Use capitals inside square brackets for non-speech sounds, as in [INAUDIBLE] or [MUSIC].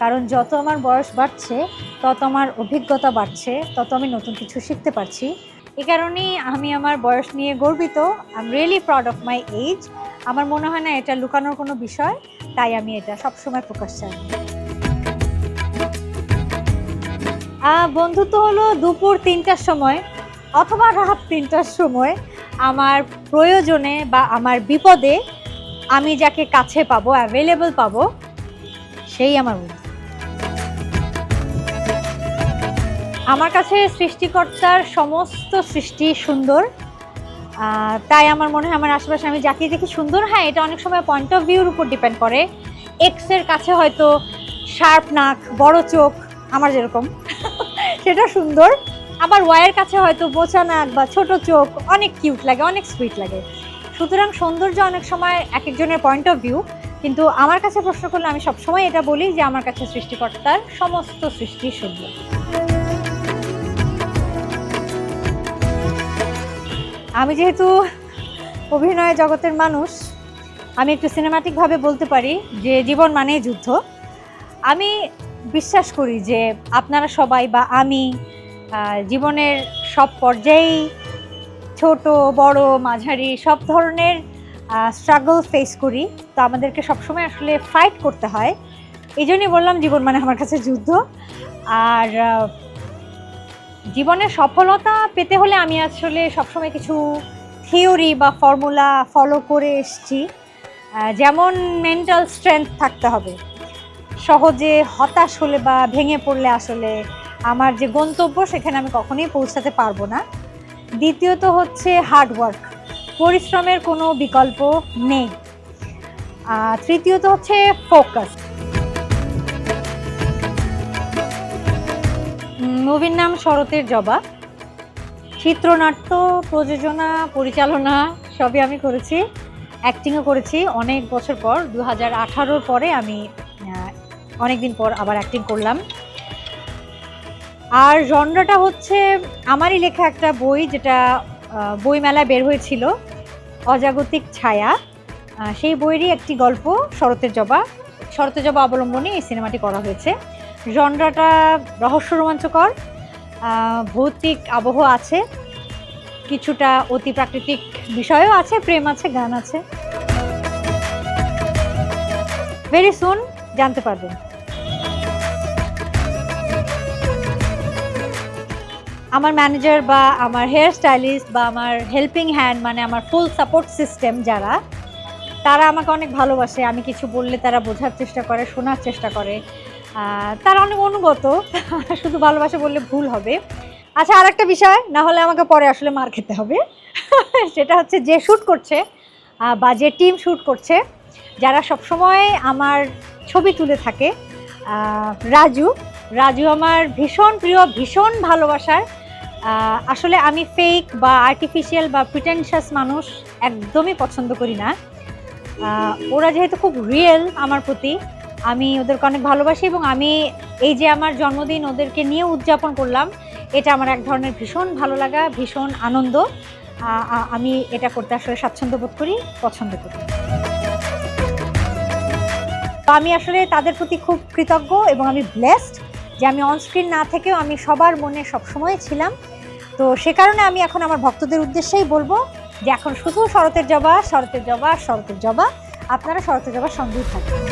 কারণ যত আমার বয়স বাড়ছে, তত আমার অভিজ্ঞতা বাড়ছে, তত আমি নতুন কিছু শিখতে পারছি। এ কারণেই আমি আমার বয়স নিয়ে গর্বিত। I really proud of my age আমার মনে হয় না এটা লুকানোর কোনো বিষয়, তাই আমি এটা সবসময় প্রকাশ চাই। বন্ধুত্ব হলো দুপুর তিনটার সময় অথবা রাত তিনটার সময় আমার প্রয়োজনে বা আমার বিপদে আমি যাকে কাছে পাবো অ্যাভেলেবল পাবো, সেই আমার বন্ধু। আমার কাছে সৃষ্টিকর্তার সমস্ত সৃষ্টি সুন্দর। তাই আমার মনে হয় আমার আশেপাশে আমি যাকে দেখি সুন্দর হ্যাঁ এটা অনেক সময় পয়েন্ট অফ ভিউর উপর ডিপেন্ড করে। এক্সের কাছে হয়তো শার্প নাক, বড় চোখ, আমার যেরকম, [LAUGHS] সেটা সুন্দর। আবার ওয়াইয়ের কাছে হয়তো বোচা নাক বা ছোট চোখ, অনেক কিউট লাগে, অনেক সুইট লাগে। সুতরাং সৌন্দর্য অনেক সময় এক একজনের পয়েন্ট অফ ভিউ কিন্তু আমার কাছে প্রশ্ন করলে আমি সবসময় এটা বলি যে আমার কাছে সৃষ্টিকর্তার সমস্ত সৃষ্টি সুন্দর। আমি যেহেতু অভিনয় জগতের মানুষ, আমি একটু সিনেমাটিকভাবে বলতে পারি যে জীবন মানেই যুদ্ধ। আমি বিশ্বাস করি যে আপনারা সবাই বা আমি জীবনের সব পর্যায়েই ছোট, বড়, মাঝারি, সব ধরনের স্ট্রাগল ফেস করি। তো আমাদেরকে সবসময় আসলে ফাইট করতে হয়। এই জন্যই বললাম জীবন মানে আমার কাছে যুদ্ধ। আর জীবনে সফলতা পেতে হলে আমি আসলে সবসময় কিছু থিওরি বা ফর্মুলা ফলো করে এসছি। যেমন মেন্টাল স্ট্রেংথ থাকতে হবে। সহজে হতাশ হলে বা ভেঙে পড়লে আসলে আমার যে গন্তব্য সেখানে আমি কখনোই পৌঁছাতে পারব না। দ্বিতীয়ত হচ্ছে হার্ডওয়ার্ক পরিশ্রমের কোনো বিকল্প নেই। তৃতীয়ত হচ্ছে ফোকাস মুভির নাম শরতের জবা। চিত্রনাট্য, প্রযোজনা, পরিচালনা সবই আমি করেছি। অ্যাক্টিংও করেছি। অনেক বছর পর দু হাজার পরে আমি অনেক দিন পর আবার অ্যাক্টিং করলাম। আর জনরাটা হচ্ছে, আমারই লেখা একটা বই যেটা বইমেলায় বের হয়েছিল, অজাগতিক ছায়া। সেই বইয়েরই একটি গল্প, শরতের জবা। শরতের জবা অবলম্বনে এই সিনেমাটি করা হয়েছে। জনরাটা রহস্য রোমাঞ্চকর ভৌতিক আবহ আছে, কিছুটা অতি প্রাকৃতিক বিষয়ও আছে, প্রেম আছে, গান আছে। ভেরি সুন জানতে পারবেন। আমার ম্যানেজার বা আমার হেয়ার স্টাইলিস্ট বা আমার হেল্পিং হ্যান্ড মানে আমার ফুল সাপোর্ট সিস্টেম যারা, তারা আমাকে অনেক ভালোবাসে। আমি কিছু বললে তারা বোঝার চেষ্টা করে, শোনার চেষ্টা করে। তারা অনেক অনুগত, [LAUGHS] শুধু ভালোবাসা বললে ভুল হবে। আচ্ছা আর একটা বিষয়, না হলে আমাকে পরে আসলে মার খেতে হবে। [LAUGHS] সেটা হচ্ছে যে শ্যুট করছে বা যে টিম শ্যুট করছে, যারা সবসময় আমার ছবি তুলে থাকে রাজু। রাজু আমার ভীষণ প্রিয়, ভীষণ ভালোবাসার। আসলে আমি ফেক বা আর্টিফিশিয়াল বা প্রিটেনশাস মানুষ একদমই পছন্দ করি না। ওরা যেহেতু খুব রিয়েল আমার প্রতি আমি ওদেরকে অনেক ভালোবাসি এবং আমি এই যে আমার জন্মদিন ওদেরকে নিয়ে উদযাপন করলাম, এটা আমার এক ধরনের ভীষণ ভালো লাগা, ভীষণ আনন্দ। আমি এটা করতে আসলে স্বাচ্ছন্দ্য বোধ করি, পছন্দ করি। তো আমি আসলে তাদের প্রতি খুব কৃতজ্ঞ এবং আমি ব্লেসড যে আমি অনস্ক্রিন না থেকেও আমি সবার মনে সবসময় ছিলাম। তো সে কারণে আমি এখন আমার ভক্তদের উদ্দেশ্যেই বলব যে এখন শুধু শরতের জবা শরতের জবা শরতের জবা, আপনারা শরতের জবার সঙ্গেই থাকবেন